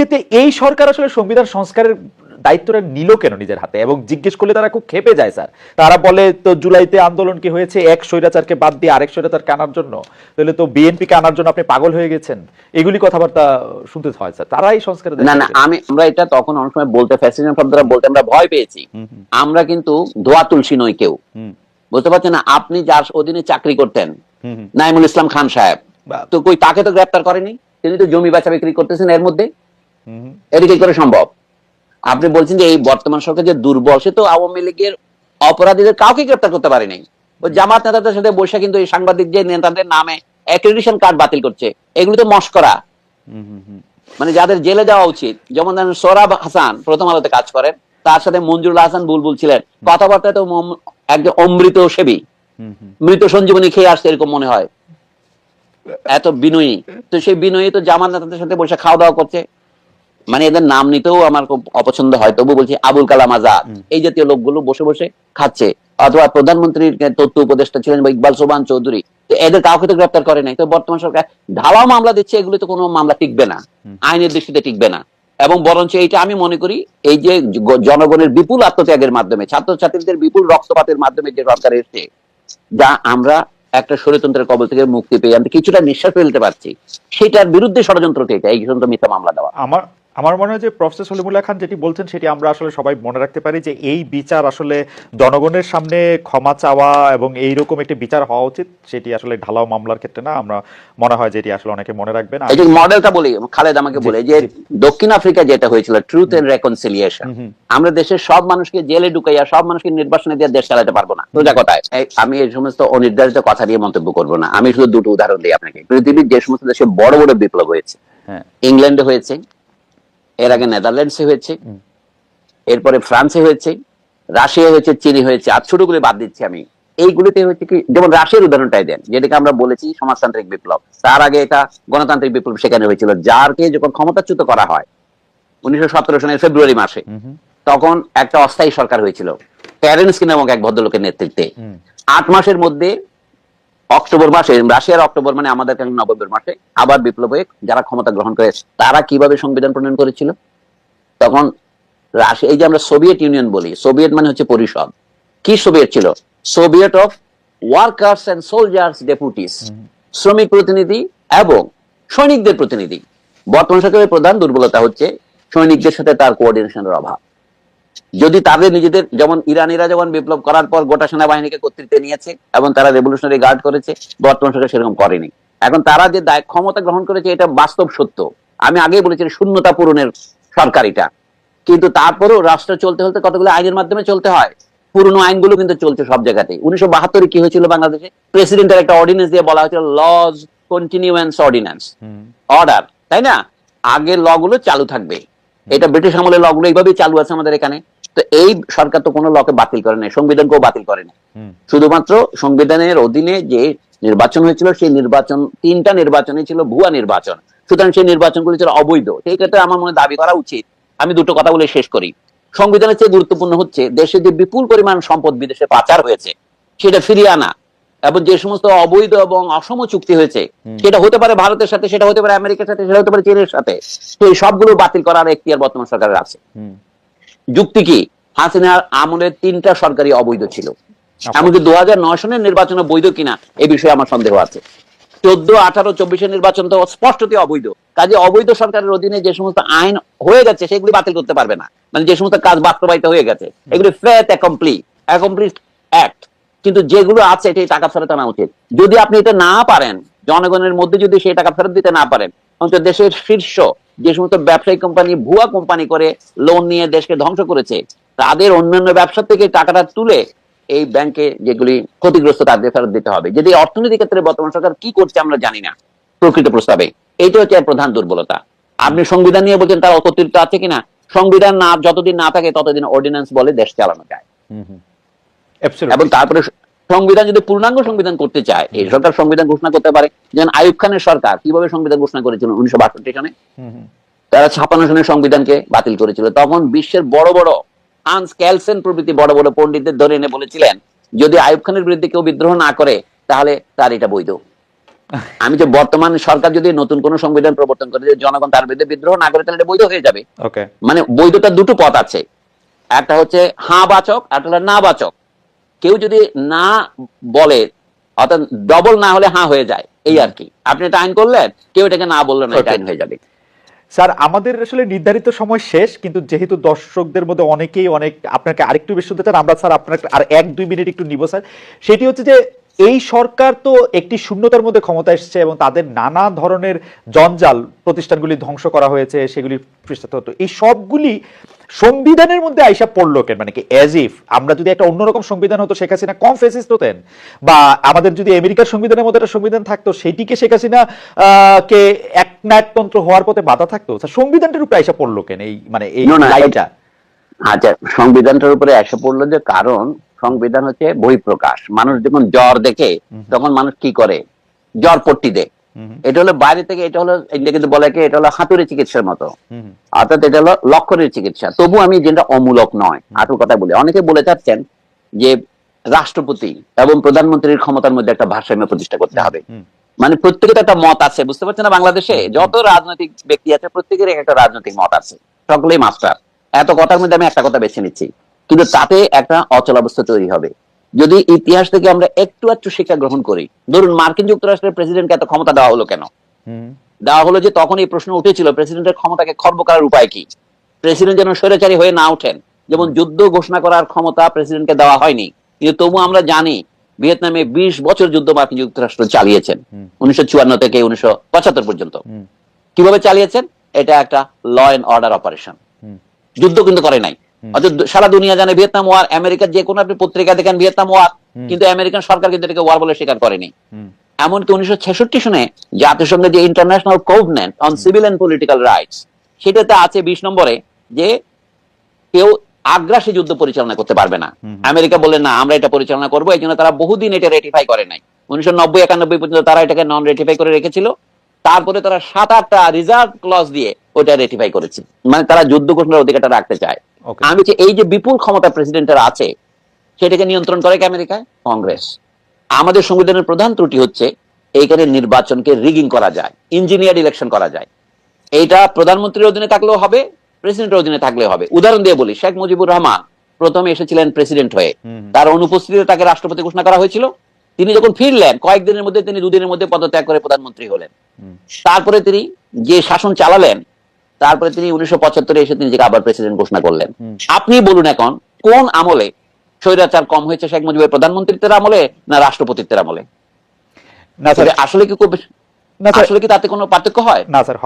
সেক্ষেত্রে এই সরকার আসলে সংবিধান সংস্কারের দায়িত্বটা নিল কেন নিজের হাতে? এবং জিজ্ঞেস করলে তারা খুব খেপে যায় স্যার। তারা বলে তো জুলাইতে আন্দোলন কি হয়েছে? এক স্বৈরাচারকে বাদ দিয়ে আরেক স্বৈরাচারকে আনার জন্য? তাহলে তো বিএনপিকে আনার জন্য আপনি পাগল হয়ে গেছেন। এগুলি কথাবার্তা শুনতে হয় স্যার। তারাই সংস্কারের না না আমি আমরা এটা তখন অনেক সময় বলতে ফ্যাসিনেশন শব্দটা বলতে আমরা ভয় পেয়েছি। আমরা কিন্তু ধোয়া তুলসী নই কেউ। বুঝতে পারছেন না? আপনি যার অধীনে চাকরি করতেন। নাইমুল ইসলাম খান সাহেব। তো কই তাকে তো গ্রেপ্তার করেনি? তিনি তো জমি বেচা বিক্রি করতেছেন এর মধ্যে। এটা কি করে সম্ভব? আপনি বলছেন যে এই বর্তমান সরকার যে দুর্বল সে তো আওয়ামী লীগের অপরাধীদের কাউকে গ্রেপ্তার করতে পারেনি ওই জামাত নেতাদের সাথে বসে কিন্তু এই সাংবাদিক যে নেতাদের নামে অ্যাক্রেডিশন কার্ড বাতিল করছে এগুলো তো মস্করা। মানে যাদের জেলে যাওয়া উচিত যেমন ধরেন সোরাব হাসান প্রথম আলোতে কাজ করেন তার সাথে মঞ্জুরুল হাসান বুলবুল ছিলেন। কথাবার্তা তো একজন অমৃত সেবী। মৃত সঞ্জীবনী খেয়ে আসছে এরকম মনে হয়। এত বিনয়ী। তো সেই বিনয়ী তো জামাত নেতাদের সাথে বসে খাওয়া দাওয়া করছে। মানে এদের নাম নিতেও আমার খুব অপছন্দ হয়। তবু বলছি আবুল কালাম আজাদ। এই জাতীয় লোকগুলো বসে বসে খাচ্ছে। অথবা প্রধানমন্ত্রীর তথ্য উপদেষ্টা ছিলেন বা ইকবাল সোবান চৌধুরী। তো এদের কাউকে তো গ্রেপ্তার করে নাই। তো বর্তমান সরকার ঢালাও মামলা দিচ্ছে এগুলো তো কোনো মামলা টিকবে না। আইনের দৃষ্টিতে টিকবে না। এবং বরঞ্চ এইটা আমি মনে করি এই যে জনগণের বিপুল আত্মত্যাগের মাধ্যমে ছাত্রছাত্রীদের বিপুল রক্তপাতের মাধ্যমে যে সরকার এসছে যা আমরা একটা স্বৈরতন্ত্রের কবল থেকে মুক্তি পেয়ে আমরা কিছুটা নিঃশ্বাস ফেলতে পারছি। সেটার বিরুদ্ধে ষড়যন্ত্র থেকে এই পর্যন্ত মিথ্যা মামলা দেওয়া। আমার আমার মনে হয় যে প্রফেসর সলিমুল্লাহ খান যেটি বলছেন সেটি আমরা আসলে সবাই মনে রাখতে পারি যে এই বিচার আসলে জনগণের সামনে ক্ষমা চাওয়া এবং এই রকম একটি বিচার হওয়া উচিত সেটি আসলে ঢালাও মামলার ক্ষেত্রে না। আমরা মনে হয় যেটি আসলে অনেকে মনে রাখবেন। এই মডেলটা বলি খালেদ আমাকে বলে যে দক্ষিণ আফ্রিকা যেটা হয়েছিল ট্রুথ এন্ড রেকনসিলিয়েশন। আমরা দেশের সব মানুষকে জেলে ঢুকাইয়া সব মানুষকে নির্বাসনে দিয়ে দেশ চালাতে পারব না। সোজা কথায় এই আমি এই সমস্ত অনির্ধারিত কথা নিয়ে মন্তব্য করব না। আমি শুধু দুটো উদাহরণ দিই আপনাকে। পৃথিবীর যে সমস্ত দেশে বড় বড় বিপ্লব হয়েছে হ্যাঁ। ইংল্যান্ডে হয়েছে এর আগে নেদারল্যান্ডসে হয়েছে। এরপরে ফ্রান্সে হয়েছে রাশিয়া হয়েছে চীনে হয়েছে আর ছোটগুলো বাদ দিচ্ছি আমি। এইগুলিতে হচ্ছে কি যেমন রাশিয়ার উদাহরণটাই দেন যেটাকে আমরা বলেছি সমাজতান্ত্রিক বিপ্লব। তার আগে এটা গণতান্ত্রিক বিপ্লব সেখানে হয়েছিল যারকে যখন ক্ষমতাচ্যুত করা হয় উনিশশো সতেরো সনের ফেব্রুয়ারি মাসে তখন একটা অস্থায়ী সরকার হয়েছিল প্যারেন্টস নামক এক ভদ্রলোকের নেতৃত্বে। আট মাসের মধ্যে অক্টোবর মাসে রাশিয়ার অক্টোবর মানে আমাদের কাছে নভেম্বর মাসে? আবার বিপ্লব হয়ে যারা ক্ষমতা গ্রহণ করে তারা কীভাবে সংবিধান প্রণয়ন করেছিল? তখন রাশিয়া এই যে আমরা সোভিয়েত ইউনিয়ন বলি সোভিয়েত মানে হচ্ছে পরিষদ। কি সোভিয়েত ছিল? Soviet of workers and soldiers deputies শ্রমিক প্রতিনিধি এবং সৈনিকদের প্রতিনিধি। বর্তমান সরকারের প্রধান দুর্বলতা হচ্ছে সৈনিকদের সাথে তার কোঅর্ডিনেশনের অভাব। যদি তাদের নিজেদের যেমন ইরানিরা যেমন বিপ্লব করার পর গোটা সেনাবাহিনীকে কর্তৃত্বে নিয়েছে এবং তারা রেভলিউশনারি গার্ড করেছে বর্তমান সরকার সেরকম করেনি। এখন তারা যে দায় ক্ষমতা গ্রহণ করেছে এটা বাস্তব সত্য। আমি আগেই বলেছি শূন্যতা পূরণের সরকার এটা। কিন্তু তারপরেও রাষ্ট্র চলতে হতে কতগুলো আইনের মাধ্যমে চলতে হয়? পুরনো আইনগুলো কিন্তু চলছে সব জায়গাতে উনিশশো বাহাত্তরে কি হয়েছিল বাংলাদেশে? প্রেসিডেন্টের একটা অর্ডিন্যান্স দিয়ে বলা হয়েছিল লজ কন্টিনিউয়েন্স অর্ডিন্যান্স অর্ডার তাই না? আগের ল গুলো চালু থাকবে। এটা ব্রিটিশ আমলের ল গুলো এইভাবেই চালু আছে আমাদের এখানে। তো এই সরকার তো কোনো লকে বাতিল করে নাই সংবিধানকেও বাতিল করে নাই। শুধুমাত্র সংবিধানের অধীনে যে নির্বাচন হয়েছিল সেই নির্বাচন তিনটা নির্বাচনই ছিল ভুয়া নির্বাচন। সুতরাং সেই নির্বাচনগুলি ছিল অবৈধ। সেই ক্ষেত্রে আমার মনে দাবি করা উচিত। আমি দুটো কথা বলে শেষ করি। সংবিধানের চেয়ে গুরুত্বপূর্ণ হচ্ছে দেশে যে বিপুল পরিমাণ সম্পদ বিদেশে পাচার হয়েছে সেটা ফিরিয়ে আনা। এবং যে সমস্ত অবৈধ এবং অসম চুক্তি হয়েছে সেটা হতে পারে ভারতের সাথে সেটা হতে পারে আমেরিকার সাথে সেটা হতে পারে চীনের সাথে সেই সবগুলো বাতিল করার এখতিয়ার বর্তমান সরকারের আছে। যুক্তি কি? হাসিনার আমলের তিনটা সরকারি অবৈধ ছিল। এমনকি দু হাজার নয় সনের নির্বাচন বৈধ কিনা এই বিষয়ে আমার সন্দেহ আছে। চোদ্দ আঠারো চব্বিশের নির্বাচন তো স্পষ্টতই অবৈধ। কাজে অবৈধ সরকারের অধীনে যে সমস্ত আইন হয়ে গেছে সেগুলি বাতিল করতে পারবে না। মানে যে সমস্ত কাজ বাস্তবায়িত হয়ে গেছে এগুলি ফেথ অ্যাকমপ্লি অ্যাকমপ্লিট কিন্তু যেগুলো আছে এটাই টাকা ফেরত আনা উচিত। যদি আপনি এটা না পারেন, জনগণের মধ্যে যদি সেই টাকা ফেরত দিতে না পারেন, অন্তত দেশের শীর্ষ যে সমস্ত ব্যবসায়ী কোম্পানি, ভুয়া কোম্পানি করে লোন নিয়ে দেশকে ধ্বংস করেছে, তাদের অন্যান্য ব্যবসা থেকে টাকাটা তুলে এই ব্যাংকে যেগুলি ক্ষতিগ্রস্ত তাদের ফেরত দিতে হবে। যদি অর্থনীতি ক্ষেত্রে বর্তমান সরকার কি করছে আমরা জানি না প্রকৃত প্রস্তাবে। এইটা হচ্ছে প্রধান দুর্বলতা। আপনি সংবিধান নিয়ে বলছেন তার অকৃত আছে কিনা? সংবিধান না, যতদিন না থাকে ততদিন অর্ডিন্যান্স বলে দেশ চালানো যায়। হুম. এবং তারপরে সংবিধান যদি পূর্ণাঙ্গ সংবিধান করতে চায় এই সরকার সংবিধান ঘোষণা করতে পারে। যেমন আইয়ুব খানের সরকার কীভাবে সংবিধান ঘোষণা করেছিল? উনিশশো বাষট্টি হুম। তারা ছাপান্ন সনের সংবিধানকে বাতিল করেছিল। তখন বিশ্বের বড় বড় হান্স ক্যালসেন প্রভৃতি বড় বড় পণ্ডিতদের ধরে এনে বলেছিলেন যদি আয়ুব খানের বিরুদ্ধে কেউ বিদ্রোহ না করে তাহলে তার এটা বৈধ। আমি যে বর্তমান সরকার যদি নতুন কোন সংবিধান প্রবর্তন করে যে জনগণ তার বিরুদ্ধে বিদ্রোহ না করে তাহলে এটা বৈধ হয়ে যাবে। মানে বৈধতার দুটো পথ আছে। একটা হচ্ছে হ্যাঁ বাচক একটা হলো না বাচক। কেউ যদি না বলে অর্থাৎ ডবল না হলে হ্যাঁ হয়ে যায় এই আর কি। আপনি এটা আইন করলেন কেউ এটাকে না বলল না এটা আইন। হয়ে যাবে। স্যার আমাদের আসলে নির্ধারিত সময় শেষ কিন্তু যেহেতু দর্শকদের মধ্যে অনেকেই অনেক আপনাকে আরেকটু বেশি শুনতে চান আমরা স্যার আপনার আর এক দুই মিনিট একটু নিব স্যার। সেটি হচ্ছে যে এই সরকার তো একটি শূন্যতার মধ্যে ক্ষমতা এসেছে এবং তাদের নানা ধরনের জঞ্জাল প্রতিষ্ঠানগুলি ধ্বংস করা হয়েছে সেগুলি এই সবগুলি সংবিধানের মধ্যে আইসা পড়ল কেন? মানে কি অ্যাজ ইফ আমরা যদি একটা অন্যরকম সংবিধান হতো শেখ হাসিনা কম ফেসিস্ট হতেন? বা আমাদের যদি আমেরিকার সংবিধানের মধ্যে একটা সংবিধান থাকতো সেটিকে শেখ হাসিনা কে একনায়কতন্ত্র হওয়ার পথে বাধা থাকতো? সংবিধানটার উপরে আইসা পড়ল কেন এই মানে এই no, আচ্ছা সংবিধানটার উপরে এসে পড়ল যে কারণ সংবিধান হচ্ছে বহিঃপ্রকাশ। মানুষ যখন জ্বর দেখে তখন মানুষ কি করে? জ্বর পট্টি দেয়। এটা হলো বাইরে থেকে এটা হলো কিন্তু বলে কি এটা হলো হাতুড়ি চিকিৎসার মতো। অর্থাৎ এটা হলো লক্ষণের চিকিৎসা। তবু আমি যেটা অমূলক নয় আটুর কথা বলি। অনেকে বলে চাচ্ছেন যে রাষ্ট্রপতি এবং প্রধানমন্ত্রীর ক্ষমতার মধ্যে একটা ভারসাম্য প্রতিষ্ঠা করতে হবে। মানে প্রত্যেকের তো একটা মত আছে বুঝতে পারছেন না বাংলাদেশে? যত রাজনৈতিক ব্যক্তি আছে প্রত্যেকের একটা রাজনৈতিক মত আছে। সকলেই মাস্টার। এত কথার মধ্যে আমি একটা কথা বেছে নিচ্ছি। কিন্তু তাতে একটা অচলাবস্থা তৈরি হবে। যদি ইতিহাস থেকে আমরা একটু একটু শিক্ষা গ্রহণ করি ধরুন মার্কিন যুক্তরাষ্ট্রের প্রেসিডেন্টকে এত ক্ষমতা দেওয়া হলো কেন? দেওয়া হলো যে তখন এই প্রশ্ন উঠেছিল প্রেসিডেন্টের ক্ষমতাকে খর্ব করার উপায় কি? প্রেসিডেন্ট যেন স্বৈরাচারী হয়ে না ওঠেন। যেমন যুদ্ধ ঘোষণা করার ক্ষমতা প্রেসিডেন্টকে দেওয়া হয়নি কিন্তু তবু আমরা জানি ভিয়েতনামে বিশ বছর যুদ্ধ মার্কিন যুক্তরাষ্ট্র চালিয়েছেন উনিশশো চুয়ান্ন থেকে উনিশশো পঁচাত্তর পর্যন্ত। কীভাবে চালিয়েছেন? এটা একটা ল এন্ড অর্ডার অপারেশন যুদ্ধ কিন্তু করে নাই। অর্থাৎ সারা দুনিয়া জানে ভিয়েতনাম ওয়ার আমেরিকার যে কোনো আপনি পত্রিকা দেখেন ভিয়েতনাম ওয়ার কিন্তু আমেরিকান সরকার কিন্তু এটাকে ওয়ার বলে স্বীকার করেনি। এমনকি উনিশশো ছেষট্টি সনে জাতিসংঘের যে international covenant on civil and political rights সেটাতে আছে বিশ নম্বরে যে কেউ আগ্রাসী যুদ্ধ পরিচালনা করতে পারবে না। আমেরিকা বলে না আমরা এটা পরিচালনা করব। এই জন্য তারা বহুদিন এটা রেটিফাই করে নাই। উনিশশো নব্বই একানব্বই পর্যন্ত তারা এটাকে নন রেটিফাই করে রেখেছিল। তারপরে তারা সাত আটটা রিজার্ভ ক্লজ দিয়ে ওটা রেটিফাই করেছে। মানে তারা যুদ্ধ ঘোষণার অধিকারটা রাখতে চায়। আমি এই যে বিপুল ক্ষমতা প্রেসিডেন্টের আছে সেটাকে নিয়ন্ত্রণ করে কি আমেরিকায় কংগ্রেস। আমাদের সংবিধানের প্রধান ত্রুটি হচ্ছে এইখানে নির্বাচনকে রিগিং করা যায় ইঞ্জিনিয়ার ইলেকশন করা যায়। এইটা প্রধানমন্ত্রীর অধীনে থাকলেও হবে প্রেসিডেন্টের অধীনে থাকলেও হবে। উদাহরণ দিয়ে বলি শেখ মুজিবুর রহমান প্রথমে এসেছিলেন প্রেসিডেন্ট হয়ে। তার অনুপস্থিতিতে তাকে রাষ্ট্রপতি ঘোষণা করা হয়েছিল। তিনি যখন ফিরলেন কয়েকদিনের মধ্যে তিনি দুদিনের মধ্যে পদত্যাগ করে প্রধানমন্ত্রী হলেন। তারপরে তিনি যে শাসন চালালেন তারপরে তিনি উনিশশো পঁচাত্তরে এসে তিনি নিজেকে আবার প্রেসিডেন্ট ঘোষণা করলেন। আপনি বলুন এখন কোন আমলে স্বৈরাচার কম হয়েছে শেখ মুজিবের প্রধানমন্ত্রীত্বের আমলে না রাষ্ট্রপতিত্বের আমলে? না স্যার। আসলে কি আসলে কি তাতে কোনো পার্থক্য হয়? না স্যার